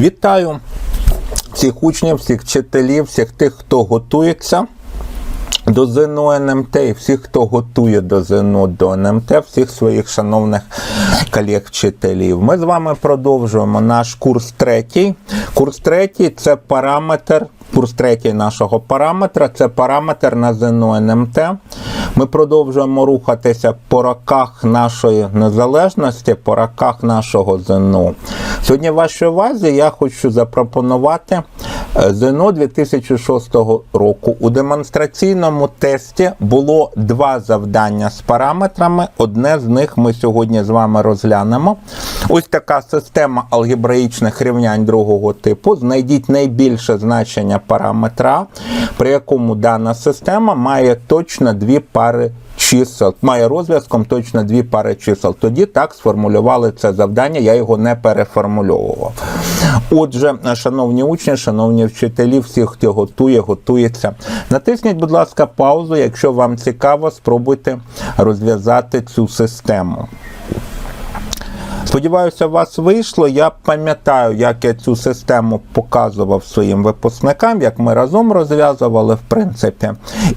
Вітаю всіх учнів, всіх вчителів, всіх тих, хто готується до ЗНО НМТ і всіх, хто готує до ЗНО до НМТ, всіх своїх шановних колег-вчителів. Ми з вами продовжуємо наш курс третій. Курс третій це параметр. Курс третій нашого параметра це параметр на ЗНО НМТ. Ми продовжуємо рухатися по роках нашої незалежності, по роках нашого ЗНО. Сьогодні в вашій увазі я хочу запропонувати е, ЗНО 2006 року. У демонстраційному тесті було два завдання з параметрами. Одне з них ми сьогодні з вами розглянемо. Ось така система алгебраїчних рівнянь другого типу. Знайдіть найбільше значення параметра, при якому дана система має точно дві пари чисел, має розв'язком точно дві пари чисел. Тоді так сформулювали це завдання, я його не переформульовував. Отже, шановні учні, шановні вчителі, всі, хто готує, готується. Натисніть, будь ласка, паузу, якщо вам цікаво, спробуйте розв'язати цю систему. Сподіваюся, у вас вийшло. Я пам'ятаю, як я цю систему показував своїм випускникам, як ми разом розв'язували, в принципі.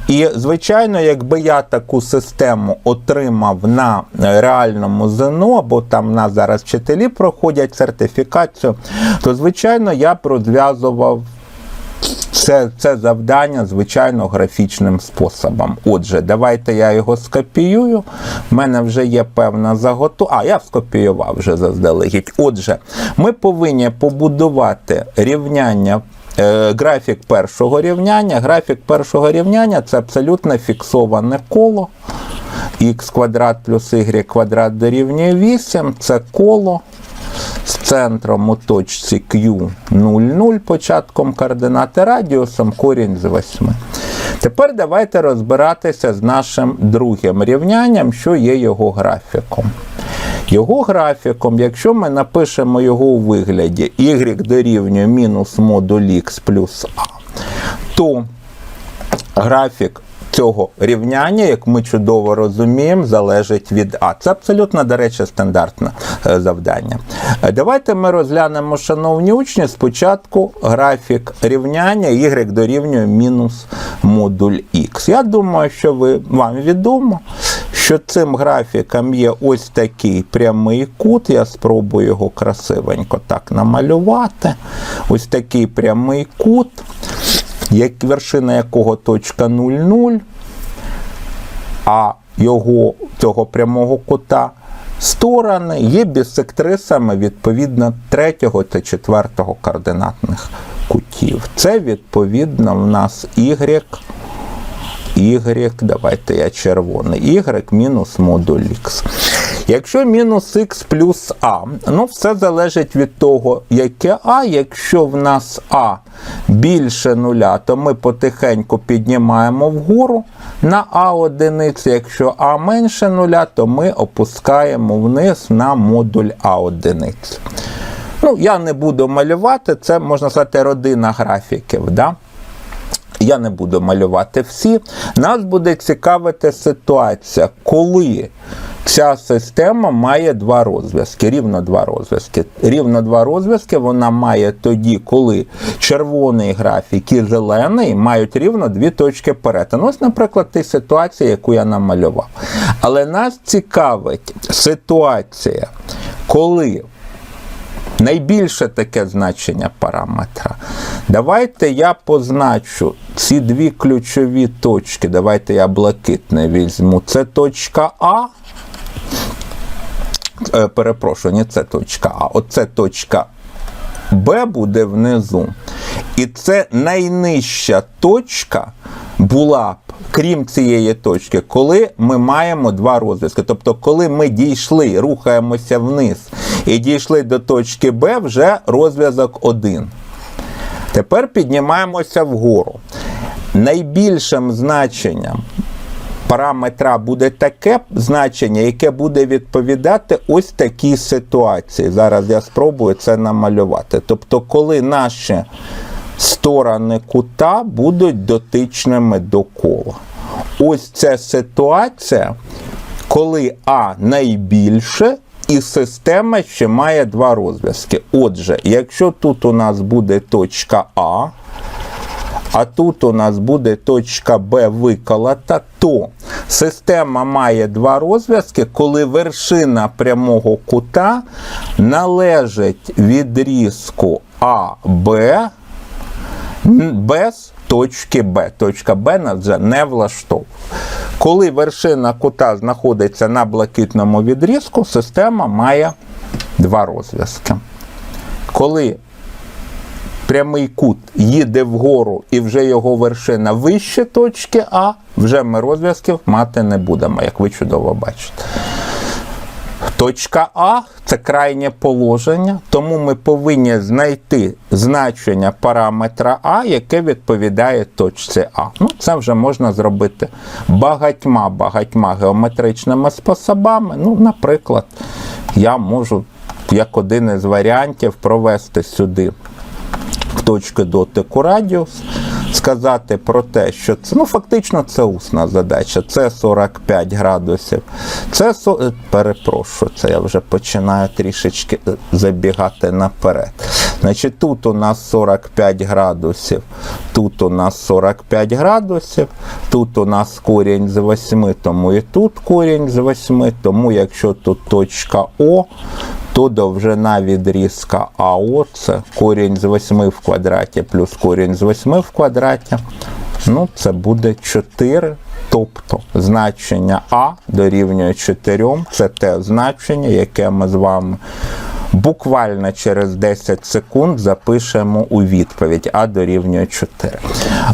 І, звичайно, якби я таку систему отримав на реальному ЗНО, бо там на зараз вчителі проходять сертифікацію, то, звичайно, я б розв'язував це, це завдання, звичайно, графічним способом. Отже, давайте я його скопіюю. У мене вже є певна заготовка. А, я скопіював вже заздалегідь. Отже, ми повинні побудувати рівняння. е, Графік першого рівняння. Графік першого рівняння це абсолютно фіксоване коло. х квадрат плюс y квадрат дорівнює 8. Це коло з центром у точці Q 0,0 початком координати радіусом корінь з 8. Тепер давайте розбиратися з нашим другим рівнянням, що є його графіком. Його графіком, якщо ми напишемо його у вигляді y дорівнює мінус модуль x плюс а, то графік цього рівняння, як ми чудово розуміємо, залежить від А. Це абсолютно, до речі, стандартне е, завдання. Е, Давайте ми розглянемо, шановні учні, спочатку графік рівняння y дорівнює мінус модуль Х. Я думаю, що ви, вам відомо, що цим графіком є ось такий прямий кут. Я спробую його красивенько так намалювати. Ось такий прямий кут як вершина якого точка 0,0, а його цього прямого кута сторони є бісектрисами відповідно третього та четвертого координатних кутів. Це відповідно в нас y, y, давайте я червоний, y мінус модуль x. Якщо мінус х плюс а, ну все залежить від того, яке а. Якщо в нас а більше нуля, то ми потихеньку піднімаємо вгору на а одиниці. Якщо а менше нуля, то ми опускаємо вниз на модуль а одиниці. Ну, я не буду малювати, це можна сказати родина графіків. Да? Я не буду малювати всі. Нас буде цікавити ситуація, коли ця система має два розв'язки, рівно два розв'язки. Рівно два розв'язки вона має тоді, коли червоний графік і зелений мають рівно дві точки перетину. Ось, наприклад, ті ситуації, яку я намалював. Але нас цікавить ситуація, коли найбільше таке значення параметра. Давайте я позначу ці дві ключові точки. Давайте я блакитне візьму. Це точка А. Е, перепрошую, це точка А. Оце точка Б буде внизу. І це найнижча точка була б, крім цієї точки, коли ми маємо два розв'язки. Тобто, коли ми дійшли, рухаємося вниз і дійшли до точки Б, вже розв'язок 1. Тепер піднімаємося вгору. Найбільшим значенням параметра буде таке значення, яке буде відповідати ось такій ситуації. Зараз я спробую це намалювати. Тобто, коли наші сторони кута будуть дотичними до кола. Ось ця ситуація, коли А найбільше, і система ще має два розв'язки. Отже, якщо тут у нас буде точка А, а тут у нас буде точка Б виколота, то система має два розв'язки, коли вершина прямого кута належить відрізку АБ без точки Б. Точка Б нас вже не влаштовує. Коли вершина кута знаходиться на блакитному відрізку, система має два розв'язки. Коли прямий кут їде вгору і вже його вершина вище точки А, вже ми розв'язків мати не будемо, як ви чудово бачите. Точка А це крайнє положення, тому ми повинні знайти значення параметра А, яке відповідає точці А. Ну, це вже можна зробити багатьма багатьма геометричними способами. Ну, наприклад, я можу як один із варіантів провести сюди точки дотику радіус, сказати про те, що це ну фактично це усна задача. Це 45 градусів. Це е, перепрошую, це я вже починаю трішечки е, забігати наперед. Значить, тут у нас 45 градусів, тут у нас 45 градусів, тут у нас корінь з 8, тому і тут корінь з 8, тому якщо тут точка О, то довжина відрізка АО це корінь з 8 в квадраті плюс корінь з 8 в квадраті. Ну, це буде 4. Тобто значення А дорівнює 4. Це те значення, яке ми з вами буквально через 10 секунд запишемо у відповідь А дорівнює 4.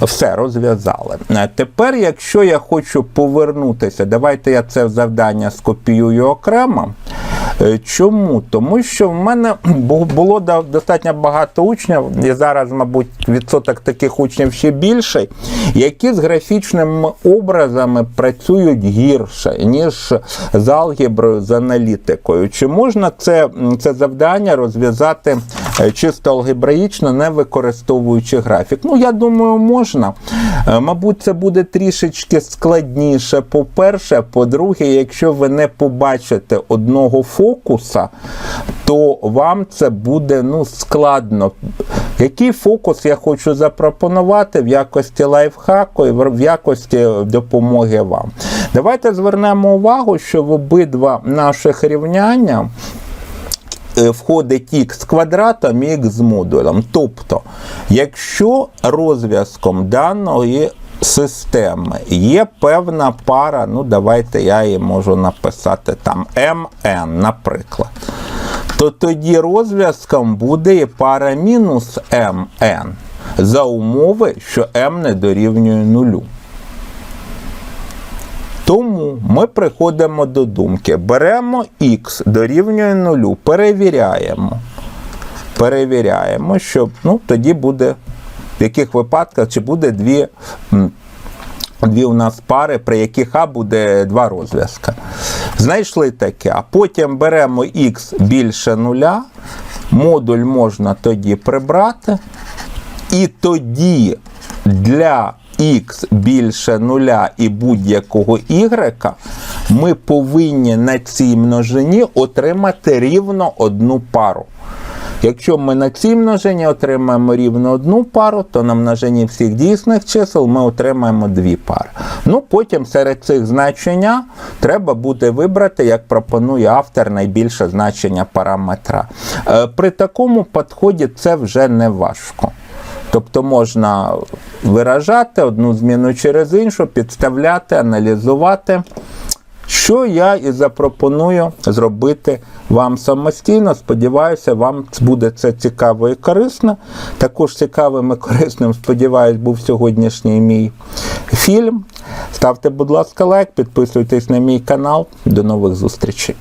Все, розв'язали. Е, Тепер, якщо я хочу повернутися, давайте я це завдання скопіюю окремо. Е, Чому? Тому що в мене було достатньо багато учнів, і зараз, мабуть, відсоток таких учнів ще більший, які з графічними образами працюють гірше, ніж з алгеброю, з аналітикою. Чи можна це, це завдання розв'язати чисто алгебраїчно, не використовуючи графік? Ну, я думаю, можна. Е, Мабуть, це буде трішечки складніше. По-перше, по-друге, якщо ви не побачите одного фокуса, то вам це буде ну, складно. Який фокус я хочу запропонувати в якості лайфхаку і в якості допомоги вам? Давайте звернемо увагу, що в обидва наших рівняння е, входить х квадратом і х з модулем. Тобто, якщо розв'язком даної системи є певна пара, ну давайте я її можу написати там mn, наприклад, то тоді розв'язком буде і пара мінус mn за умови, що m не дорівнює нулю. Ми приходимо до думки, беремо х дорівнює нулю, перевіряємо. Перевіряємо, що ну, тоді буде, в яких випадках, чи буде дві, дві у нас пари, при яких А буде два розв'язка. Знайшли таке, а потім беремо х більше нуля, модуль можна тоді прибрати, і тоді для х більше нуля і будь-якого y ми повинні на цій множині отримати рівно одну пару. Якщо ми на цій множині отримаємо рівно одну пару, то на множині всіх дійсних чисел ми отримаємо дві пари. Ну, потім серед цих значення треба буде вибрати, як пропонує автор, найбільше значення параметра. Е, При такому підході це вже не важко. Тобто можна виражати одну зміну через іншу, підставляти, аналізувати. Що я і запропоную зробити вам самостійно. Сподіваюся, вам буде це цікаво і корисно. Також цікавим і корисним, сподіваюсь, був сьогоднішній мій фільм. Ставте, будь ласка, лайк, підписуйтесь на мій канал. До нових зустрічей.